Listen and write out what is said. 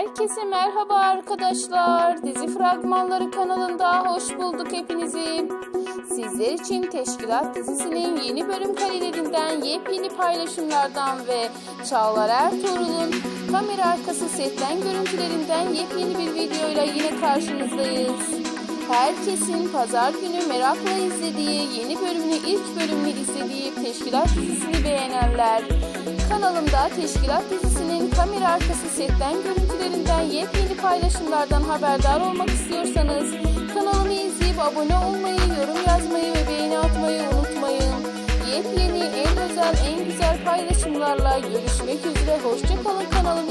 Herkese merhaba arkadaşlar. Dizi Fragmanları kanalında hoş bulduk hepinizi. Sizler için Teşkilat dizisinin yeni bölüm karelerinden yepyeni paylaşımlardan ve Çağlar Ertuğrul'un kamera arkası setten görüntülerinden yepyeni bir videoyla yine karşınızdayız. Herkesin pazar günü merakla izlediği, yeni bölümünü ilk bölümünü izlediği Teşkilat dizisini beğenenler, kanalımda Teşkilat dizisinin kamera arkası setten görüntülerinden yepyeni paylaşımlardan haberdar olmak istiyorsanız kanalımı izleyip abone olmayı, yorum yazmayı ve beğeni atmayı unutmayın. Yepyeni, en özel, en güzel paylaşımlarla görüşmek üzere. Hoşçakalın kanalımı.